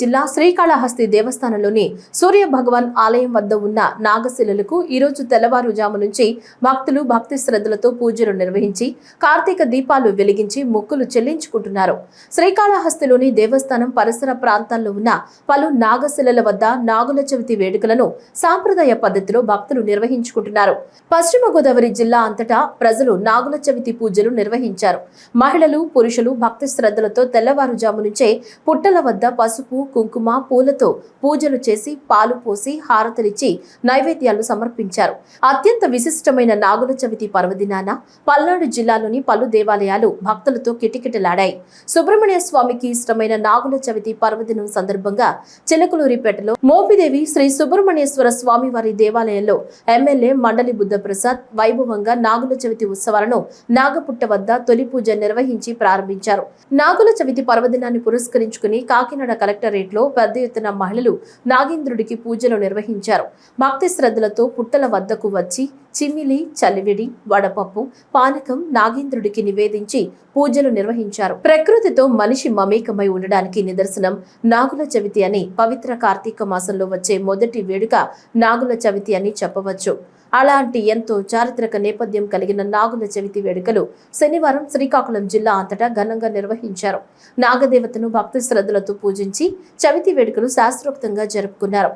జిల్లా శ్రీకాళహస్తి దేవస్థానంలోని సూర్య భగవాన్ ఆలయం వద్ద ఉన్న నాగశిలలకు ఈరోజు తెల్లవారుజాము నుంచి భక్తులు భక్తి శ్రద్ధలతో పూజలు నిర్వహించి కార్తీక దీపాలు వెలిగించి మొక్కులు చెల్లించుకుంటున్నారు. శ్రీకాళహస్తిలోని దేవస్థానం పరిసర ప్రాంతాల్లో ఉన్న పలు నాగశిలల వద్ద నాగుల చవితి వేడుకలను సాంప్రదాయ పద్ధతిలో భక్తులు నిర్వహించుకుంటున్నారు. పశ్చిమ గోదావరి జిల్లా అంతటా ప్రజలు నాగుల చవితి పూజలు నిర్వహించారు. మహిళలు పురుషులు భక్తి శ్రద్ధలతో తెల్లవారుజాము నుంచే పుట్టల వద్ద పసుపు కుంకుమ పూలతో పూజలు చేసి పాలు పోసి హారతలిచ్చి నైవేద్యాలు సమర్పించారు. అత్యంత విశిష్టమైన నాగుల చవితి పర్వదినాన పల్నాడు జిల్లాలోని పలు దేవాలయాలు భక్తులతో కిటకిటలాడాయి. సుబ్రహ్మణ్య స్వామికి ఇష్టమైన నాగుల చవితి పర్వదినం సందర్భంగా చిలకలూరిపేటలో మోపిదేవి శ్రీ సుబ్రహ్మణ్యేశ్వర స్వామి వారి దేవాలయంలో ఎమ్మెల్యే మండలి బుద్ధప్రసాద్ వైభవంగా నాగుల చవితి ఉత్సవాలను నాగపుట్ట వద్ద తొలి పూజ నిర్వహించి ప్రారంభించారు. నాగుల చవితి పర్వదినాన్ని పురస్కరించుకుని కాకినాడ కలెక్టర్ కలెక్టరేట్లో పెద్ద ఎత్తున మహిళలు నాగేంద్రుడికి పూజలు నిర్వహించారు. భక్తి శ్రద్ధలతో పుట్టల వద్దకు వచ్చి చిమ్మిలి చలివిడి వడపప్పు పానకం నాగేంద్రుడికి నివేదించి పూజలు నిర్వహించారు. ప్రకృతితో మనిషి మమేకమై ఉండడానికి నిదర్శనం నాగుల చవితి అని పవిత్ర కార్తీక మాసంలో వచ్చే మొదటి వేడుక నాగుల చవితి అని చెప్పవచ్చు. అలాంటి ఎంతో చారిత్రక నేపథ్యం కలిగిన నాగుల చవితి వేడుకలు శనివారం శ్రీకాకుళం జిల్లా అంతటా ఘనంగా నిర్వహించారు. నాగదేవతను భక్తి శ్రద్ధలతో పూజించి చవితి వేడుకలు శాస్త్రోక్తంగా జరుపుకున్నారు.